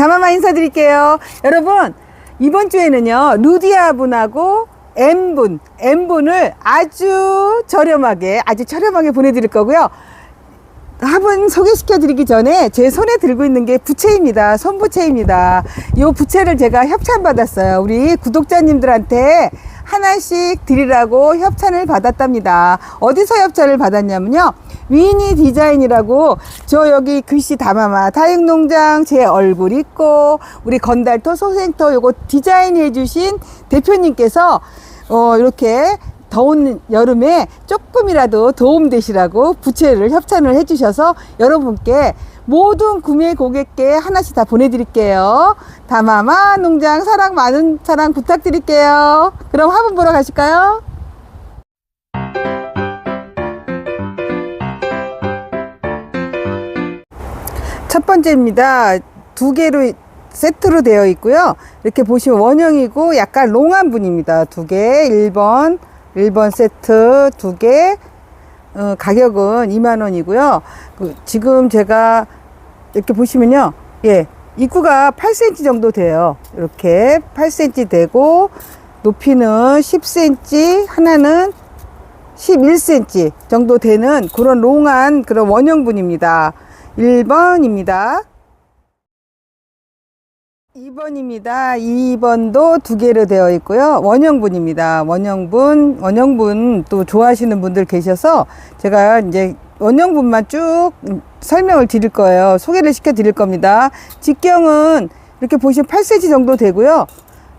다마마 인사드릴게요. 여러분, 이번 주에는요, 루디아 분하고 M분, M분을 아주 저렴하게, 아주 저렴하게 보내드릴 거고요. 화분 소개시켜 드리기 전에 제 손에 들고 있는 게 부채입니다. 손부채입니다. 이 부채를 제가 협찬 받았어요. 우리 구독자님들한테 하나씩 드리라고 협찬을 받았답니다. 어디서 협찬을 받았냐면요. 위니 디자인이라고 저 여기 글씨 담아마 다육농장 제 얼굴 있고 우리 건달토 소생토 요거 디자인해 주신 대표님께서 어 이렇게 더운 여름에 조금이라도 도움 되시라고 부채를 협찬을 해주셔서 여러분께 모든 구매 고객께 하나씩 다 보내드릴게요. 다마마 농장 사랑 많은 사랑 부탁드릴게요. 그럼 화분 보러 가실까요? 첫 번째입니다. 두 개로 세트로 되어 있고요. 이렇게 보시면 원형이고 약간 롱한 분입니다. 두 개, 1번, 1번 세트 두 개, 어, 가격은 2만원이고요. 그, 지금 제가 이렇게 보시면요. 예, 입구가 8cm 정도 돼요. 이렇게 8cm 되고, 높이는 10cm, 하나는 11cm 정도 되는 그런 롱한 그런 원형분입니다. 1번입니다. 2번입니다. 2번도 두 개로 되어 있고요. 원형분입니다. 원형분, 원형분 또 좋아하시는 분들 계셔서 제가 이제 원형분만 쭉 설명을 드릴 거예요. 소개를 시켜 드릴 겁니다. 직경은 이렇게 보시면 8cm 정도 되고요.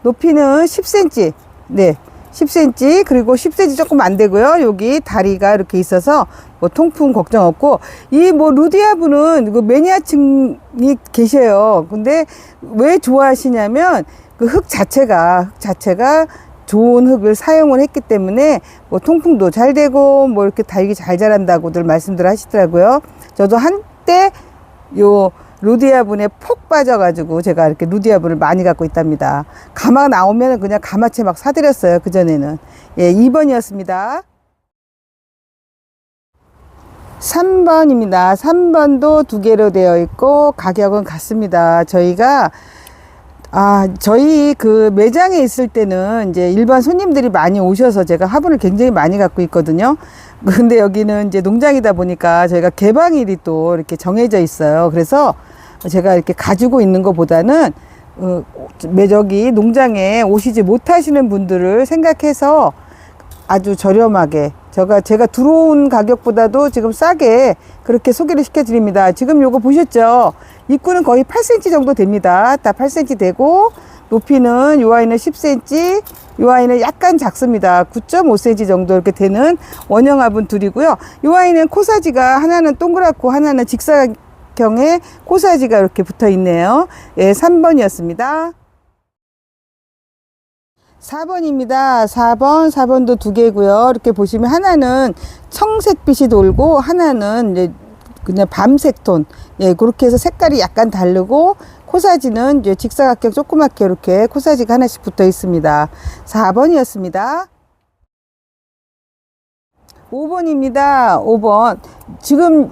높이는 10cm. 네. 10cm 그리고 10cm 조금 안 되고요. 여기 다리가 이렇게 있어서 뭐 통풍 걱정 없고 이 뭐 루디아 분은 그 매니아층이 계셔요. 근데 왜 좋아하시냐면 그 흙 자체가 흙 자체가 좋은 흙을 사용을 했기 때문에 뭐 통풍도 잘 되고 뭐 이렇게 다육이 잘 자란다고들 말씀들 하시더라고요. 저도 한때 요 루디아 분에 폭 빠져가지고 제가 이렇게 루디아 분을 많이 갖고 있답니다. 가마 나오면 그냥 가마채 막 사드렸어요. 그전에는. 예, 2번이었습니다. 3번입니다. 3번도 두 개로 되어 있고 가격은 같습니다. 저희가 아, 저희 그 매장에 있을 때는 이제 일반 손님들이 많이 오셔서 제가 화분을 굉장히 많이 갖고 있거든요. 근데 여기는 이제 농장이다 보니까 저희가 개방일이 또 이렇게 정해져 있어요. 그래서 제가 이렇게 가지고 있는 것보다는 어, 매저기 농장에 오시지 못하시는 분들을 생각해서 아주 저렴하게 제가 제가 들어온 가격보다도 지금 싸게 그렇게 소개를 시켜 드립니다. 지금 요거 보셨죠? 입구는 거의 8cm 정도 됩니다. 다 8cm 되고 높이는 요 아이는 10cm, 요 아이는 약간 작습니다. 9.5cm 정도 이렇게 되는 원형 화분 둘이고요. 요 아이는 코사지가 하나는 동그랗고 하나는 직사각형의 코사지가 이렇게 붙어 있네요. 예, 3번이었습니다. 4번입니다. 4번, 4번도 두 개고요. 이렇게 보시면 하나는 청색빛이 돌고 하나는 이제 그냥 밤색 톤. 예, 그렇게 해서 색깔이 약간 다르고 코사지는 이제 직사각형 조그맣게 이렇게 코사지가 하나씩 붙어 있습니다. 4번이었습니다. 5번입니다. 5번. 지금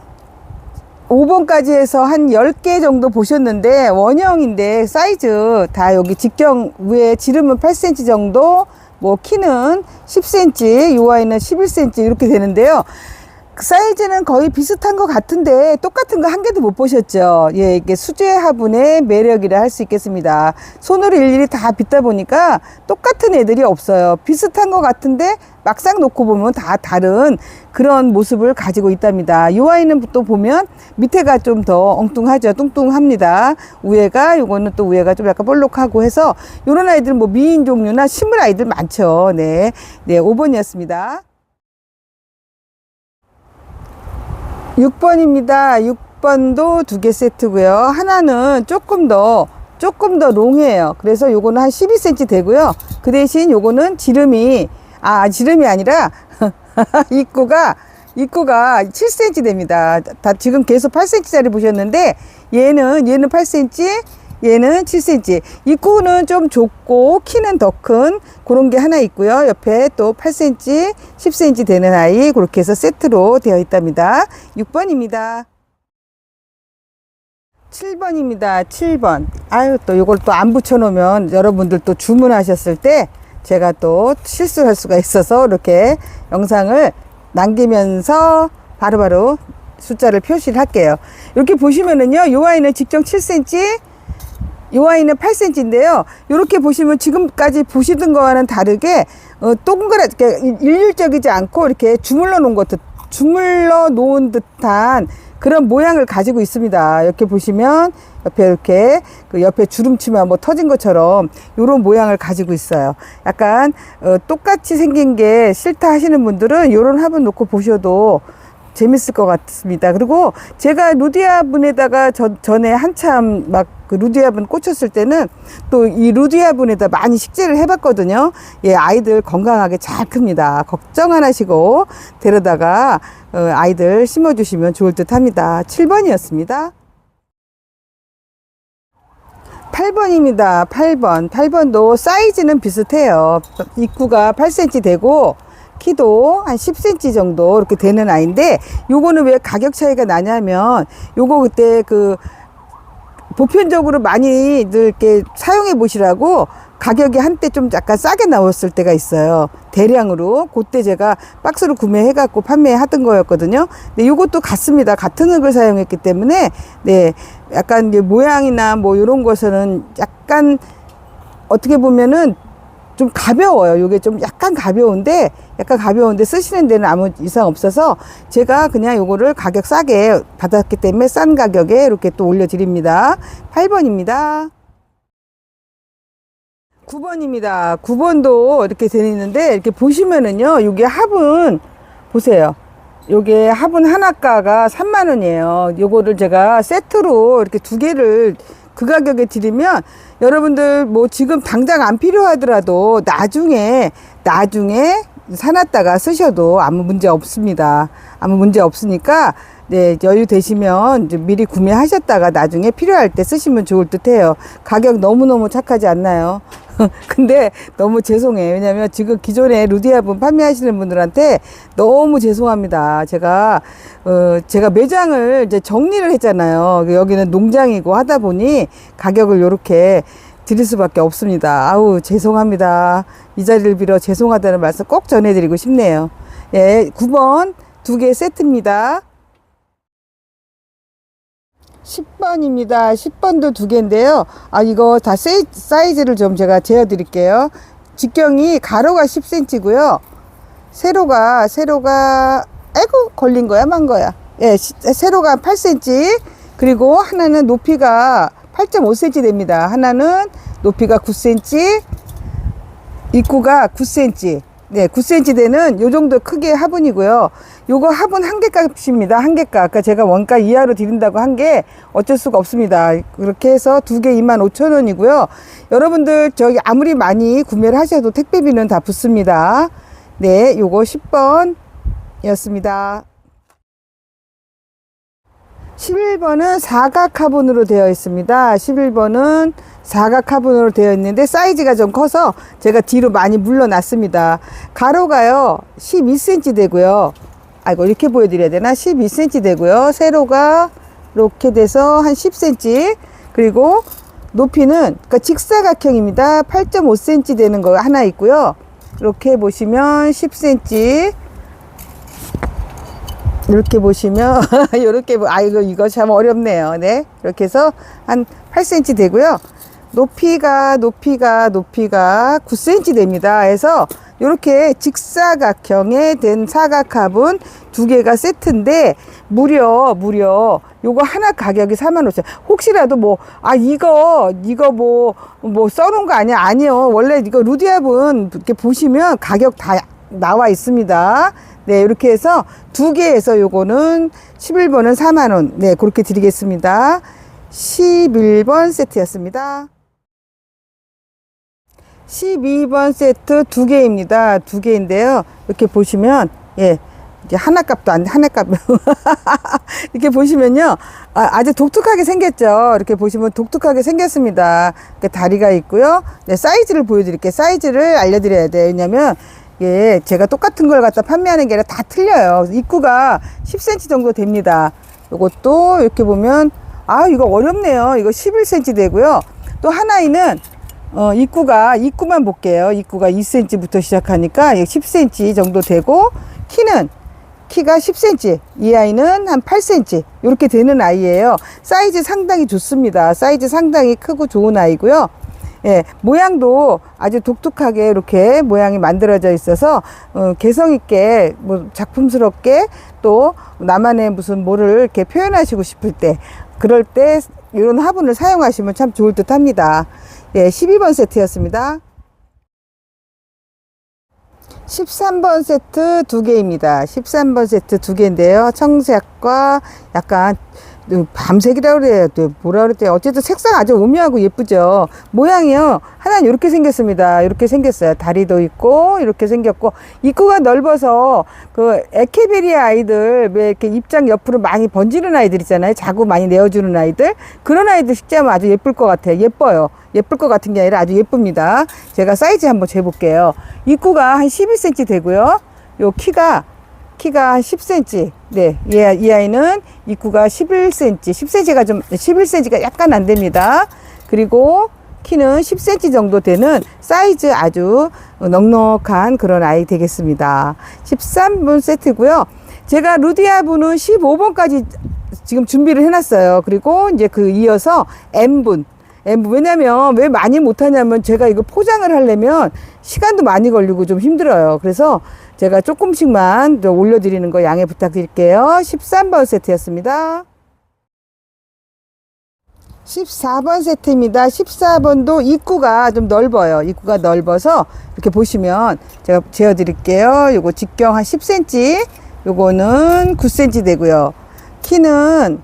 5번까지 해서 한 10개 정도 보셨는데 원형인데 사이즈 다 여기 직경 위에 지름은 8cm 정도 뭐 키는 10cm 요 아이는 11cm 이렇게 되는데요 그 사이즈는 거의 비슷한 것 같은데 똑같은 거 한 개도 못 보셨죠 예 이게 수제 화분의 매력이라 할 수 있겠습니다 손으로 일일이 다 빗다 보니까 똑같은 애들이 없어요 비슷한 것 같은데 막상 놓고 보면 다 다른 그런 모습을 가지고 있답니다. 이 아이는 또 보면 밑에가 좀 더 엉뚱하죠. 뚱뚱합니다. 위에가 요거는 또 위에가 좀 약간 볼록하고 해서 요런 아이들은 뭐 미인 종류나 식물 아이들 많죠. 네. 네, 5번이었습니다. 6번입니다. 6번도 두 개 세트고요. 하나는 조금 더 조금 더 롱해요. 그래서 요거는 한 12cm 되고요. 그 대신 요거는 지름이 아, 지름이 아니라 입구가 입구가 7cm 됩니다. 다 지금 계속 8cm짜리 보셨는데 얘는 얘는 8cm, 얘는 7cm. 입구는 좀 좁고 키는 더 큰 그런 게 하나 있고요. 옆에 또 8cm, 10cm 되는 아이 그렇게 해서 세트로 되어 있답니다. 6번입니다. 7번입니다. 7번. 아유, 또 이걸 또 안 붙여놓으면 여러분들 또 주문하셨을 때 제가 또 실수할 수가 있어서 이렇게 영상을 남기면서 바로바로 숫자를 표시를 할게요. 이렇게 보시면은요, 이 아이는 직경 7cm, 이 아이는 8cm인데요. 이렇게 보시면 지금까지 보시던 거와는 다르게 어, 동그랗게 일률적이지 않고 이렇게 주물러 놓은 것도 주물러 놓은 듯한 그런 모양을 가지고 있습니다. 이렇게 보시면 옆에 이렇게 그 옆에 주름치마 뭐 터진 것처럼 이런 모양을 가지고 있어요. 약간 어, 똑같이 생긴 게 싫다 하시는 분들은 이런 화분 놓고 보셔도 재밌을 것 같습니다. 그리고 제가 루디아 분에다가 저, 전에 한참 막 그 루디아 분 꽂혔을 때는 또 이 루디아 분에다 많이 식재를 해봤거든요. 예, 아이들 건강하게 잘 큽니다. 걱정 안 하시고 데려다가 어, 아이들 심어주시면 좋을 듯 합니다. 7번이었습니다. 8번입니다. 8번. 8번도 사이즈는 비슷해요. 입구가 8cm 되고 키도 한 10cm 정도 이렇게 되는 아이인데 요거는 왜 가격 차이가 나냐면 요거 그때 그 보편적으로 많이들 이렇게 사용해 보시라고 가격이 한때 좀 약간 싸게 나왔을 때가 있어요. 대량으로. 그때 제가 박스로 구매해 갖고 판매하던 거였거든요. 근데 요것도 같습니다. 같은 흙을 사용했기 때문에 네. 약간 모양이나 뭐 요런 것은 약간 어떻게 보면은 좀 가벼워요. 요게 좀 약간 가벼운데, 약간 가벼운데 쓰시는 데는 아무 이상 없어서 제가 그냥 요거를 가격 싸게 받았기 때문에 싼 가격에 이렇게 또 올려드립니다. 8번입니다. 9번입니다. 9번도 이렇게 되어 있는데, 이렇게 보시면은요, 요게 합은, 보세요. 요게 화분 하나가가 3만 원이에요. 요거를 제가 세트로 이렇게 두 개를 그 가격에 드리면 여러분들 뭐 지금 당장 안 필요하더라도 나중에 나중에 사놨다가 쓰셔도 아무 문제 없습니다. 아무 문제 없으니까 네, 여유 되시면 미리 구매하셨다가 나중에 필요할 때 쓰시면 좋을 듯 해요. 가격 너무너무 착하지 않나요? 근데 너무 죄송해요. 왜냐면 지금 기존에 루디아분 판매하시는 분들한테 너무 죄송합니다. 제가, 어, 제가 매장을 이제 정리를 했잖아요. 여기는 농장이고 하다 보니 가격을 요렇게 드릴 수밖에 없습니다. 아우, 죄송합니다. 이 자리를 빌어 죄송하다는 말씀 꼭 전해드리고 싶네요. 예, 9번 두 개 세트입니다. 10번입니다. 10번도 두 개인데요. 아, 이거 다 세이, 사이즈를 좀 제가 재어 드릴게요. 직경이 가로가 10cm고요. 세로가, 세로가, 아이고, 걸린 거야, 만 거야. 예, 시- 세로가 8cm. 그리고 하나는 높이가 8.5cm 됩니다. 하나는 높이가 9cm. 입구가 9cm. 네, 9cm 되는 요 정도 크기의 화분이고요. 요거 화분 한 개 값입니다. 한 개 값. 아까 제가 원가 이하로 드린다고 한 게 어쩔 수가 없습니다. 그렇게 해서 두 개 25,000원이고요. 여러분들 저기 아무리 많이 구매를 하셔도 택배비는 다 붙습니다. 네, 요거 10번 이었습니다. 11번은 사각 카본으로 되어 있습니다. 11번은 사각 카본으로 되어 있는데 사이즈가 좀 커서 제가 뒤로 많이 물러났습니다. 가로가요 12cm 되고요. 아이고 이렇게 보여드려야 되나? 12cm 되고요. 세로가 이렇게 돼서 한 10cm 그리고 높이는 그러니까 직사각형입니다. 8.5cm 되는 거 하나 있고요. 이렇게 보시면 10cm 이렇게 보시면 이렇게 보- 아이고 이거 참 어렵네요. 네. 이렇게 해서 한 8cm 되고요. 높이가 높이가 높이가 9cm 됩니다. 그래서 이렇게 직사각형에 된 사각합은 두 개가 세트인데 무려 무려 요거 하나 가격이 4만 5천. 혹시라도 뭐 아 이거 이거 뭐뭐 써놓은 거 아니야? 아니요. 원래 이거 루디압은 이렇게 보시면 가격 다 나와 있습니다. 네, 이렇게 해서 두 개에서 요거는 11번은 4만원. 네, 그렇게 드리겠습니다. 11번 세트였습니다. 12번 세트 두 개입니다. 두 개인데요. 이렇게 보시면, 예, 이제 하나 값도 안, 하나 값. 이렇게 보시면요. 아, 주 독특하게 생겼죠. 이렇게 보시면 독특하게 생겼습니다. 다리가 있고요. 네, 사이즈를 보여드릴게요. 사이즈를 알려드려야 돼요. 왜냐면, 예, 제가 똑같은 걸 갖다 판매하는 게 아니라 다 틀려요. 입구가 10cm 정도 됩니다. 요것도 이렇게 보면 아, 이거 어렵네요. 이거 11cm 되고요. 또 하나이는 어, 입구가, 입구만 볼게요. 입구가 2cm부터 시작하니까 10cm 정도 되고, 키는, 키가 10cm, 이 아이는 한 8cm, 이렇게 되는 아이예요. 사이즈 상당히 좋습니다. 사이즈 상당히 크고 좋은 아이고요. 예, 모양도 아주 독특하게 이렇게 모양이 만들어져 있어서, 어, 개성 있게, 뭐, 작품스럽게 또 나만의 무슨 뭐를 이렇게 표현하시고 싶을 때, 그럴 때 이런 화분을 사용하시면 참 좋을 듯 합니다. 예, 12번 세트였습니다. 13번 세트 두 개입니다. 13번 세트 두 개인데요. 청색과 약간 밤색이라고 그래요. 또 뭐라 그랬대요. 어쨌든 색상 아주 오묘하고 예쁘죠. 모양이요. 하나는 이렇게 생겼습니다. 이렇게 생겼어요. 다리도 있고 이렇게 생겼고 입구가 넓어서 그 에케베리아 아이들 왜 이렇게 입장 옆으로 많이 번지는 아이들 있잖아요. 자구 많이 내어주는 아이들 그런 아이들 식재하면 아주 예쁠 것 같아요. 예뻐요. 예쁠 것 같은 게 아니라 아주 예쁩니다. 제가 사이즈 한번 재볼게요. 입구가 한 11cm 되고요. 요 키가 키가 한 10cm. 네, 이, 아이- 이 아이는 입구가 11cm. 10cm가 좀 11cm가 약간 안 됩니다. 그리고 키는 10cm 정도 되는 사이즈 아주 넉넉한 그런 아이 되겠습니다. 13분 세트고요. 제가 루디아 분은 15번까지 지금 준비를 해놨어요. 그리고 이제 그 이어서 M분. M분. 왜냐면 왜 많이 못하냐면 제가 이거 포장을 하려면 시간도 많이 걸리고 좀 힘들어요. 그래서 제가 조금씩만 좀 올려드리는 거 양해 부탁드릴게요. 13번 세트였습니다. 14번 세트입니다. 14번도 입구가 좀 넓어요. 입구가 넓어서 이렇게 보시면 제가 재어 드릴게요. 요거 직경 한 10cm, 요거는 9cm 되고요. 키는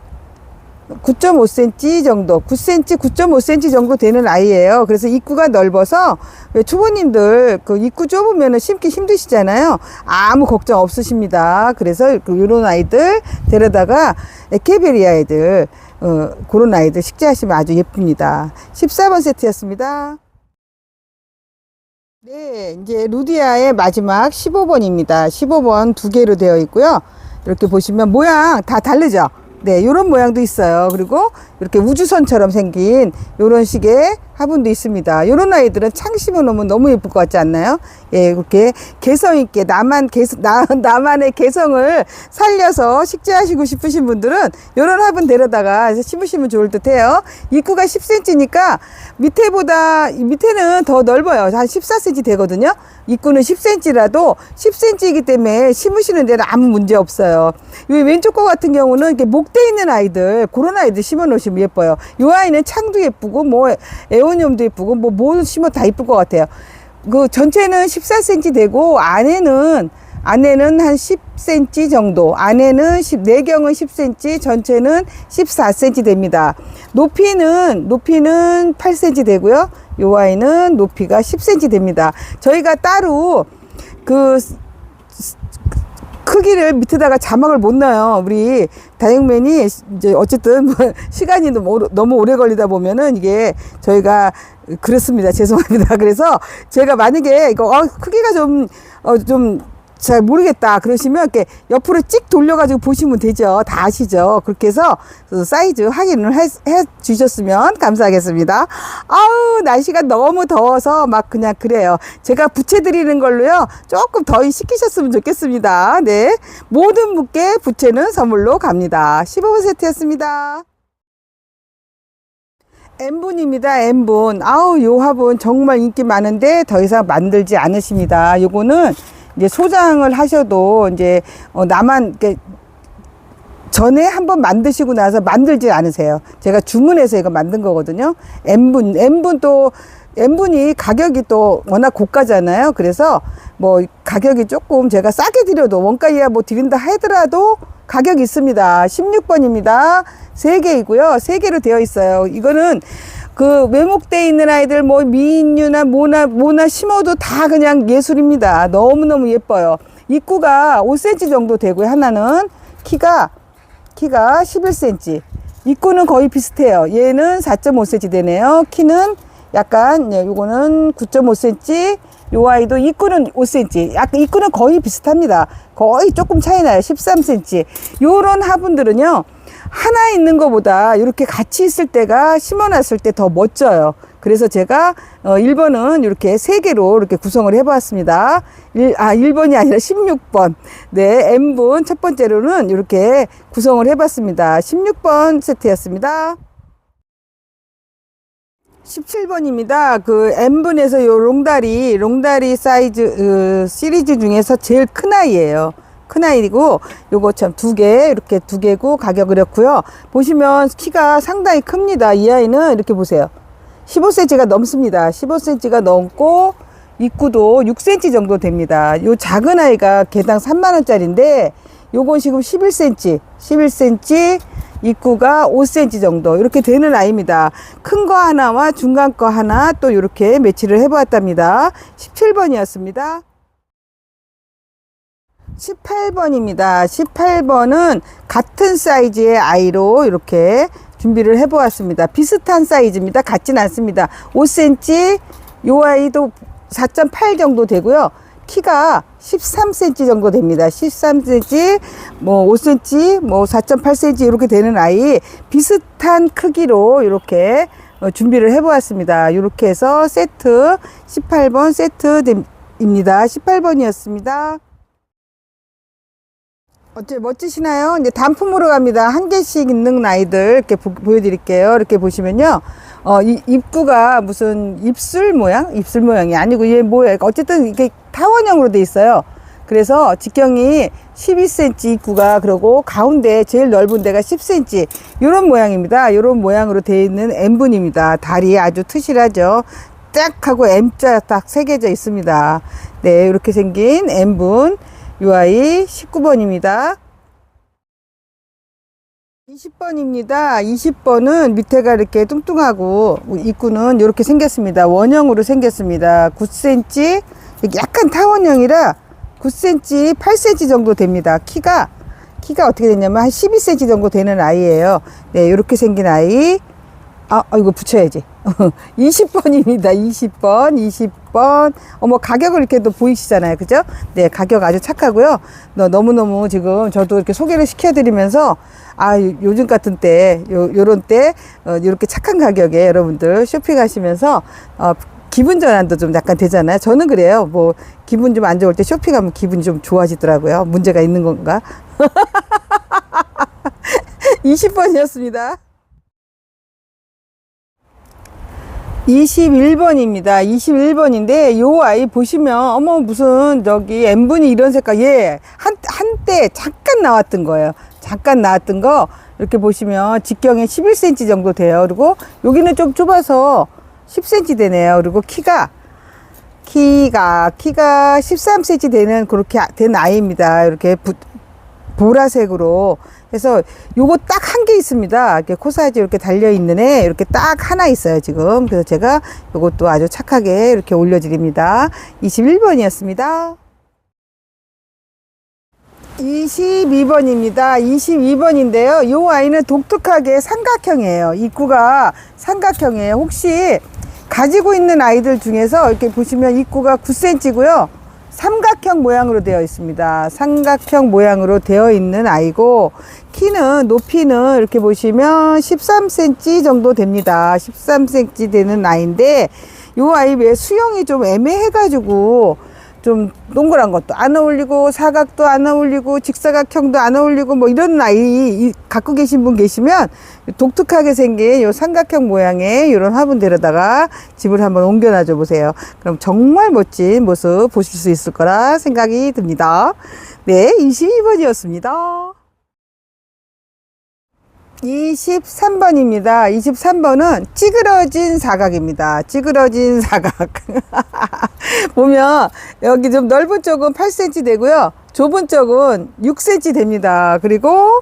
9.5cm 정도, 9cm, 9.5cm 정도 되는 아이예요. 그래서 입구가 넓어서 왜 초보님들 그 입구 좁으면 심기 힘드시잖아요. 아무 걱정 없으십니다. 그래서 그 이런 아이들 데려다가 에케베리 아이들 어, 그런 아이들 식재하시면 아주 예쁩니다. 14번 세트였습니다. 네, 이제 루디아의 마지막 15번입니다. 15번 두 개로 되어 있고요. 이렇게 보시면 모양 다 다르죠? 네, 요런 모양도 있어요. 그리고 이렇게 우주선처럼 생긴 요런 식의 화분도 있습니다. 요런 아이들은 창 심어 놓으면 너무 예쁠 것 같지 않나요? 예, 이렇게 개성 있게 나만 개, 나, 나만의 개성을 살려서 식재하시고 싶으신 분들은 요런 화분 데려다가 심으시면 좋을 듯 해요. 입구가 10cm니까 밑에보다 이 밑에는 더 넓어요. 한 14cm 되거든요. 입구는 10cm라도 10cm이기 때문에 심으시는 데는 아무 문제 없어요. 이 왼쪽 거 같은 경우는 이렇게 목대 있는 아이들 그런 아이들 심어 놓으시면 예뻐요. 이 아이는 창도 예쁘고 뭐 에오니움도 예쁘고 뭐뭘 심어 다 예쁠 것 같아요. 그 전체는 14cm 되고 안에는 안에는 한 10cm 정도, 안에는 10, 내경은 10cm, 전체는 14cm 됩니다. 높이는, 높이는 8cm 되고요. 요 아이는 높이가 10cm 됩니다. 저희가 따로 그 크기를 밑에다가 자막을 못 넣어요. 우리 다육맨이 이제 어쨌든 뭐 시간이 너무, 오래 걸리다 보면은 이게 저희가 그렇습니다. 죄송합니다. 그래서 제가 만약에 이거 어, 크기가 좀, 어, 좀 잘 모르겠다 그러시면 이렇게 옆으로 찍 돌려가지고 보시면 되죠. 다 아시죠? 그렇게 해서 그 사이즈 확인을 해, 해 주셨으면 감사하겠습니다. 아우 날씨가 너무 더워서 막 그냥 그래요. 제가 부채 드리는 걸로요. 조금 더 시키셨으면 좋겠습니다. 네. 모든 분께 부채는 선물로 갑니다. 15분 세트였습니다. N분입니다. N분. 아우, 요 화분 정말 인기 많은데 더 이상 만들지 않으십니다. 요거는 이제 소장을 하셔도 이제 어, 나만 전에 한번 만드시고 나서 만들지 않으세요. 제가 주문해서 이거 만든 거거든요. N분, N분 또, N분이 가격이 또 워낙 고가잖아요. 그래서 뭐 가격이 조금 제가 싸게 드려도 원가 이하 뭐 드린다 하더라도 가격이 있습니다. 16번입니다. 세개이고요세개로 되어 있어요. 이거는 그 외목돼 있는 아이들 뭐 미인류나 모나 모나 심어도 다 그냥 예술입니다. 너무너무 예뻐요. 입구가 5cm 정도 되고요. 하나는 키가 키가 11cm. 입구는 거의 비슷해요. 얘는 4.5cm 되네요. 키는 약간 예, 요거는 9.5cm. 요 아이도 입구는 5cm. 약간 입구는 거의 비슷합니다. 거의 조금 차이 나요. 13cm. 요런 화분들은요. 하나 있는 것보다 이렇게 같이 있을 때가 심어놨을 때 더 멋져요. 그래서 제가 어 1번은 이렇게 세 개로 이렇게 구성을 해보았습니다. 1, 아 1번이 아니라 16번. 네, M분 첫 번째로는 이렇게 구성을 해봤습니다. 16번 세트였습니다. 17번입니다. 그 M분에서 요 롱다리, 롱다리 사이즈, 어, 시리즈 중에서 제일 큰 아이예요. 큰 아이고, 요거 참 두 개, 이렇게 두 개고, 가격 그렇고요 보시면 키가 상당히 큽니다. 이 아이는 이렇게 보세요. 15cm가 넘습니다. 15cm가 넘고, 입구도 6cm 정도 됩니다. 요 작은 아이가 개당 3만원짜리인데, 요건 지금 11cm, 11cm, 입구가 5cm 정도 이렇게 되는 아이입니다. 큰 거 하나와 중간 거 하나 또 이렇게 매치를 해보았답니다. 17번이었습니다. 18번입니다. 18번은 같은 사이즈의 아이로 이렇게 준비를 해 보았습니다. 비슷한 사이즈입니다. 같진 않습니다. 5cm, 요 아이도 4.8 정도 되고요. 키가 13cm 정도 됩니다. 13cm, 뭐 5cm, 뭐 4.8cm 이렇게 되는 아이 비슷한 크기로 이렇게 어, 준비를 해 보았습니다. 이렇게 해서 세트 18번 세트입니다. 18번이었습니다. 어째 멋지시나요? 이제 단품으로 갑니다. 한 개씩 있는 아이들 이렇게 보, 여드릴게요 이렇게 보시면요. 어, 이 입구가 무슨 입술 모양? 입술 모양이 아니고 얘 뭐예요? 어쨌든 이게 타원형으로 돼 있어요. 그래서 직경이 12cm 입구가 그러고 가운데 제일 넓은 데가 10cm 이런 모양입니다. 이런 모양으로 되어 있는 M분입니다. 다리 아주 트실하죠. 딱 하고 M자 딱 새겨져 있습니다. 네, 이렇게 생긴 M분. 요 아이 19번입니다. 20번입니다. 20번은 밑에가 이렇게 뚱뚱하고 입구는 이렇게 생겼습니다. 원형으로 생겼습니다. 9cm, 이게 약간 타원형이라 9cm, 8cm 정도 됩니다. 키가 키가 어떻게 되냐면 한 12cm 정도 되는 아이예요. 네, 이렇게 생긴 아이. 아, 아 이거 붙여야지. 20번입니다. 20번, 20번. 어머, 가격을 이렇게 또 보이시잖아요. 그죠? 네, 가격 아주 착하고요. 너, 너무너무 지금 저도 이렇게 소개를 시켜드리면서, 아, 요- 요즘 같은 때, 요, 요런 때, 어, 이렇게 착한 가격에 여러분들 쇼핑하시면서, 어, 기분 전환도 좀 약간 되잖아요. 저는 그래요. 뭐, 기분 좀 안 좋을 때 쇼핑하면 기분이 좀 좋아지더라고요. 문제가 있는 건가? 20번이었습니다. 21번입니다. 21번인데 요 아이 보시면 어머 무슨 저기 M분이 이런 색깔 예. 한 한때 잠깐 나왔던 거예요. 잠깐 나왔던 거 이렇게 보시면 직경에 11cm 정도 돼요. 그리고 여기는 좀 좁아서 10cm 되네요. 그리고 키가 키가 키가 13cm 되는 그렇게 된 아이입니다. 이렇게 부, 보라색으로 해서 요거 딱 한 개 있습니다. 이렇게 코사지 이렇게 달려 있는 애 이렇게 딱 하나 있어요 지금. 그래서 제가 요것도 아주 착하게 이렇게 올려 드립니다. 21번이었습니다. 22번입니다. 22번인데요. 요 아이는 독특하게 삼각형이에요. 입구가 삼각형이에요. 혹시 가지고 있는 아이들 중에서 이렇게 보시면 입구가 9cm고요. 삼각형 모양으로 되어 있습니다. 삼각형 모양으로 되어 있는 아이고 키는 높이는 이렇게 보시면 13cm 정도 됩니다. 13cm 되는 아이인데 요 아이 왜 수영이 좀 애매해 가지고 좀 동그란 것도 안 어울리고 사각도 안 어울리고 직사각형도 안 어울리고 뭐 이런 아이 이- 갖고 계신 분 계시면 독특하게 생긴 요 삼각형 모양의 이런 화분대로다가 집을 한번 옮겨 놔줘 보세요. 그럼 정말 멋진 모습 보실 수 있을 거라 생각이 듭니다. 네, 22번이었습니다. 23번입니다. 23번은 찌그러진 사각입니다. 찌그러진 사각. 보면 여기 좀 넓은 쪽은 8cm 되고요. 좁은 쪽은 6cm 됩니다. 그리고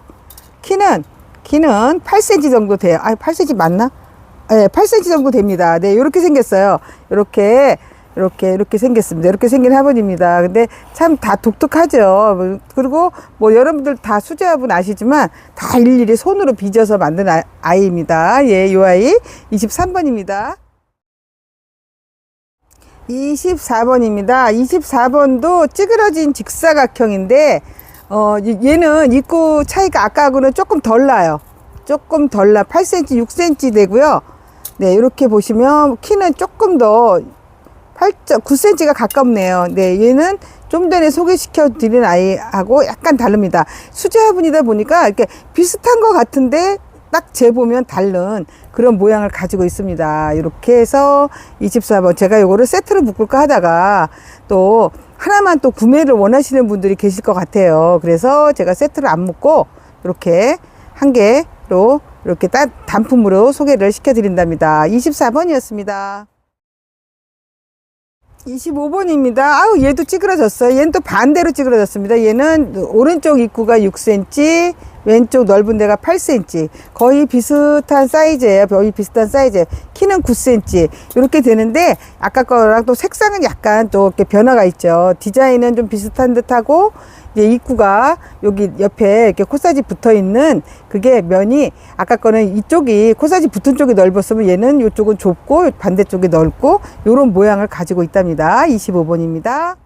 키는 키는 8cm 정도 돼요. 아, 8cm 맞나? 네, 8cm 정도 됩니다. 네, 이렇게 생겼어요. 이렇게 이렇게 이렇게 생겼습니다. 이렇게 생긴 화분입니다. 근데 참 다 독특하죠. 그리고 뭐 여러분들 다 수제 화분 아시지만 다 일일이 손으로 빚어서 만든 아- 아이입니다. 예, 요 아이 23번입니다. 24번입니다. 24번도 찌그러진 직사각형인데 어, 얘는 입구 차이가 아까하고는 조금 덜 나요. 조금 덜 나, 8cm, 6cm 되고요. 네, 이렇게 보시면 키는 조금 더 8.9cm가 가깝네요. 네, 얘는 좀 전에 소개시켜 드린 아이하고 약간 다릅니다. 수제화분이다 보니까 이렇게 비슷한 것 같은데 딱 재보면 다른 그런 모양을 가지고 있습니다. 이렇게 해서 24번 제가 요거를 세트로 묶을까 하다가 또 하나만 또 구매를 원하시는 분들이 계실 것 같아요. 그래서 제가 세트를 안 묶고 이렇게 한 개로 이렇게 단, 단품으로 소개를 시켜드린답니다. 24번이었습니다. 25번입니다. 아우, 얘도 찌그러졌어요. 얘는 또 반대로 찌그러졌습니다. 얘는 오른쪽 입구가 6cm, 왼쪽 넓은 데가 8cm. 거의 비슷한 사이즈예요. 거의 비슷한 사이즈. 키는 9cm. 이렇게 되는데, 아까 거랑 또 색상은 약간 또 이렇게 변화가 있죠. 디자인은 좀 비슷한 듯 하고, 이제 입구가 여기 옆에 이렇게 코사지 붙어 있는 그게 면이 아까 거는 이쪽이 코사지 붙은 쪽이 넓었으면 얘는 이쪽은 좁고 반대쪽이 넓고 요런 모양을 가지고 있답니다. 25번입니다.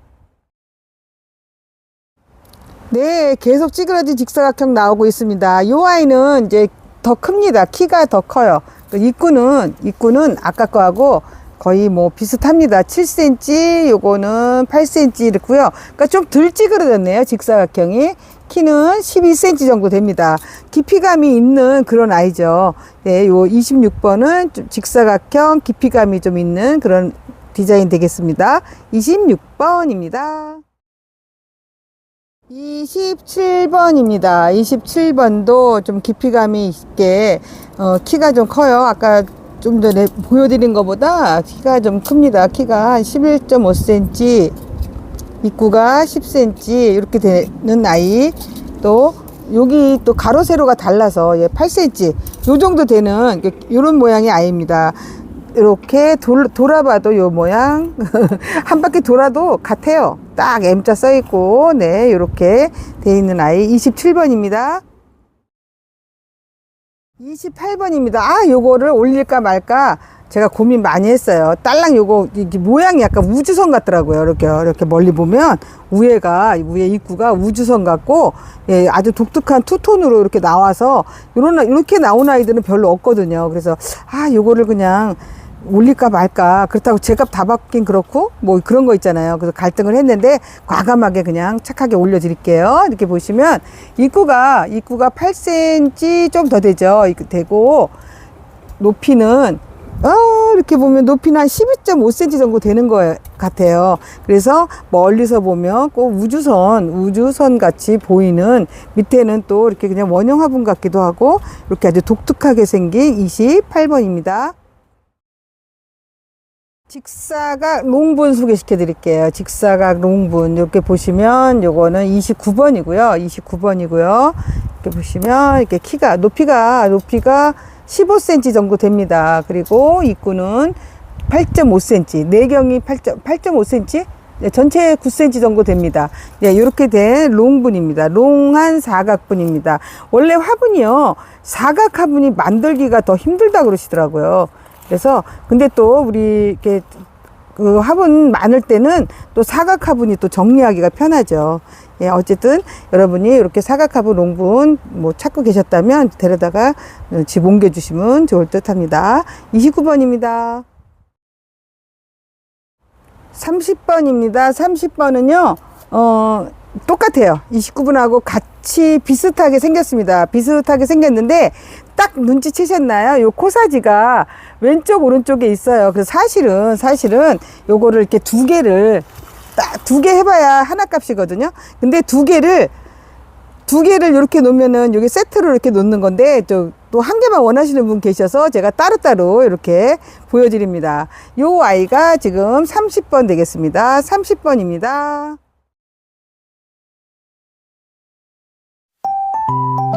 네, 계속 찌그러진 직사각형 나오고 있습니다. 요 아이는 이제 더 큽니다. 키가 더 커요. 그 입구는, 입구는 아까 거하고 거의 뭐 비슷합니다. 7cm, 요거는 8cm 이렇고요. 그러니까 좀 덜 찌그러졌네요. 직사각형이. 키는 12cm 정도 됩니다. 깊이감이 있는 그런 아이죠. 네, 요 26번은 좀 직사각형 깊이감이 좀 있는 그런 디자인 되겠습니다. 26번입니다. 27번입니다. 27번도 좀 깊이감이 있게 어, 키가 좀 커요. 아까 좀 전에 보여드린 것보다 키가 좀 큽니다. 키가 한 11.5cm, 입구가 10cm 이렇게 되는 아이. 또 여기 또 가로 세로가 달라서 얘 8cm 요 정도 되는 이런 모양의 아이입니다. 이렇게 돌, 돌아봐도 요 모양 한 바퀴 돌아도 같아요. 딱 M자 써 있고 네 이렇게 돼 있는 아이 27번입니다. 28번입니다. 아 요거를 올릴까 말까 제가 고민 많이 했어요. 딸랑 요거 이게 모양이 약간 우주선 같더라고요. 이렇게 이렇게 멀리 보면 위에가 위에 입구가 우주선 같고 예, 아주 독특한 투톤으로 이렇게 나와서 요런 이렇게 나온 아이들은 별로 없거든요. 그래서 아 요거를 그냥 올릴까 말까 그렇다고 제값 다 받긴 그렇고 뭐 그런 거 있잖아요 그래서 갈등을 했는데 과감하게 그냥 착하게 올려 드릴게요 이렇게 보시면 입구가 입구가 8cm 좀 더 되죠 되고 높이는 어, 이렇게 보면 높이는 한 12.5cm 정도 되는 것 같아요. 그래서 멀리서 보면 꼭 우주선, 우주선 같이 보이는 밑에는 또 이렇게 그냥 원형 화분 같기도 하고 이렇게 아주 독특하게 생긴 28번입니다. 직사각 롱분 소개시켜 드릴게요. 직사각 롱분 이렇게 보시면 요거는 29번이고요. 29번이고요. 이렇게 보시면 이렇게 키가 높이가 높이가 15cm 정도 됩니다. 그리고 입구는 8.5cm, 내경이 8.5cm, 네, 전체 9cm 정도 됩니다. 네, 이렇게 된 롱분입니다. 롱한 사각분입니다. 원래 화분이요, 사각 화분이 만들기가 더 힘들다 그러시더라고요. 그래서 근데 또 우리 이렇게 그 화분 많을 때는 또 사각 화분이 또 정리하기가 편하죠. 예, 어쨌든 여러분이 이렇게 사각 화분 롱분 뭐 찾고 계셨다면 데려다가 집 옮겨 주시면 좋을 듯 합니다. 29번입니다. 30번입니다. 30번은요, 어, 똑같아요. 29분하고 같이 비슷하게 생겼습니다. 비슷하게 생겼는데 딱 눈치채셨나요? 요 코사지가 왼쪽 오른쪽에 있어요. 그래서 사실은 사실은 요거를 이렇게 두 개를 딱 두 개 해봐야 하나 값이거든요. 근데 두 개를 두 개를 이렇게 놓으면은 여기 세트로 이렇게 놓는 건데 또 한 개만 원하시는 분 계셔서 제가 따로따로 이렇게 보여드립니다. 요 아이가 지금 30번 되겠습니다. 30번입니다. Thank you.